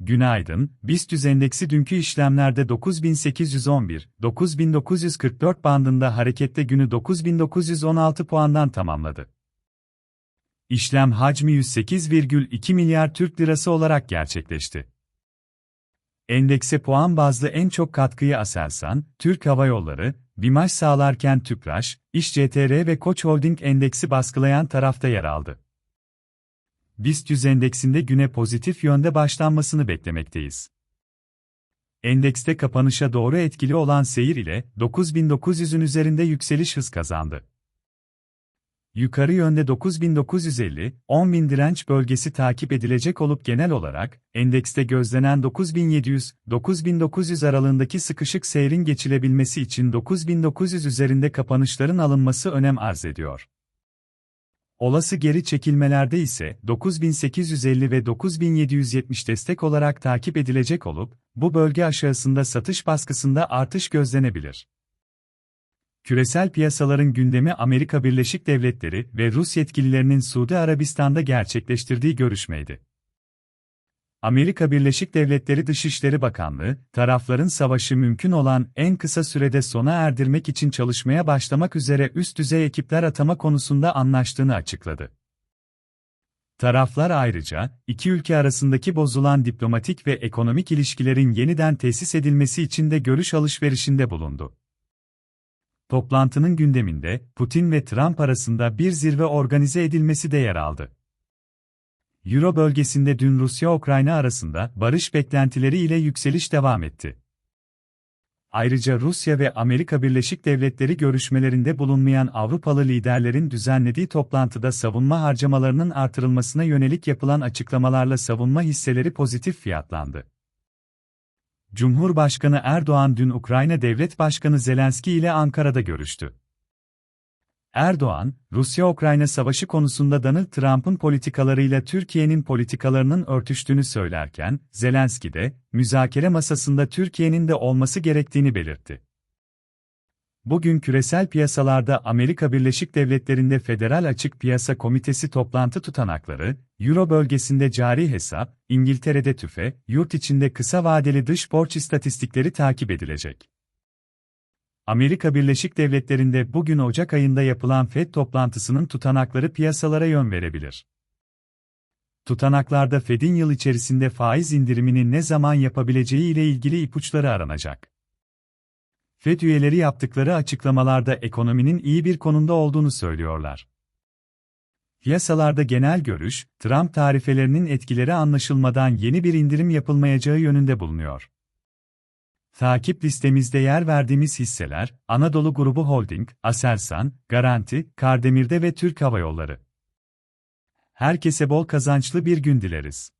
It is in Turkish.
Günaydın, BIST endeksi dünkü işlemlerde 9811, 9944 bandında harekette günü 9916 puandan tamamladı. İşlem hacmi 108,2 milyar Türk lirası olarak gerçekleşti. Endekse puan bazlı en çok katkıyı Aselsan, Türk Hava Yolları, BİMAŞ sağlarken Tüpraş, İş CTR ve Koç Holding endeksi baskılayan tarafta yer aldı. BIST 100 endeksinde güne pozitif yönde başlanmasını beklemekteyiz. Endekste kapanışa doğru etkili olan seyir ile 9900'ün üzerinde yükseliş hız kazandı. Yukarı yönde 9950, 10000 direnç bölgesi takip edilecek olup genel olarak, endekste gözlenen 9700, 9900 aralığındaki sıkışık seyrin geçilebilmesi için 9900 üzerinde kapanışların alınması önem arz ediyor. Olası geri çekilmelerde ise 9850 ve 9770 destek olarak takip edilecek olup, bu bölge aşağısında satış baskısında artış gözlenebilir. Küresel piyasaların gündemi Amerika Birleşik Devletleri ve Rus yetkililerinin Suudi Arabistan'da gerçekleştirdiği görüşmeydi. Amerika Birleşik Devletleri Dışişleri Bakanlığı, tarafların savaşı mümkün olan en kısa sürede sona erdirmek için çalışmaya başlamak üzere üst düzey ekipler atama konusunda anlaştığını açıkladı. Taraflar ayrıca, iki ülke arasındaki bozulan diplomatik ve ekonomik ilişkilerin yeniden tesis edilmesi için de görüş alışverişinde bulundu. Toplantının gündeminde, Putin ve Trump arasında bir zirve organize edilmesi de yer aldı. Euro bölgesinde dün Rusya-Ukrayna arasında barış beklentileri ile yükseliş devam etti. Ayrıca Rusya ve Amerika Birleşik Devletleri görüşmelerinde bulunmayan Avrupalı liderlerin düzenlediği toplantıda savunma harcamalarının artırılmasına yönelik yapılan açıklamalarla savunma hisseleri pozitif fiyatlandı. Cumhurbaşkanı Erdoğan dün Ukrayna Devlet Başkanı Zelenski ile Ankara'da görüştü. Erdoğan, Rusya-Ukrayna savaşı konusunda Donald Trump'ın politikalarıyla Türkiye'nin politikalarının örtüştüğünü söylerken, Zelenski de, müzakere masasında Türkiye'nin de olması gerektiğini belirtti. Bugün küresel piyasalarda Amerika Birleşik Devletleri'nde Federal Açık Piyasa Komitesi toplantı tutanakları, Euro bölgesinde cari hesap, İngiltere'de tüfe, yurt içinde kısa vadeli dış borç istatistikleri takip edilecek. Amerika Birleşik Devletleri'nde bugün Ocak ayında yapılan FED toplantısının tutanakları piyasalara yön verebilir. Tutanaklarda Fed'in yıl içerisinde faiz indirimini ne zaman yapabileceği ile ilgili ipuçları aranacak. FED üyeleri yaptıkları açıklamalarda ekonominin iyi bir konumda olduğunu söylüyorlar. Piyasalarda genel görüş, Trump tarifelerinin etkileri anlaşılmadan yeni bir indirim yapılmayacağı yönünde bulunuyor. Takip listemizde yer verdiğimiz hisseler, Anadolu Grubu Holding, Aselsan, Garanti, Kardemir'de ve Türk Hava Yolları. Herkese bol kazançlı bir gün dileriz.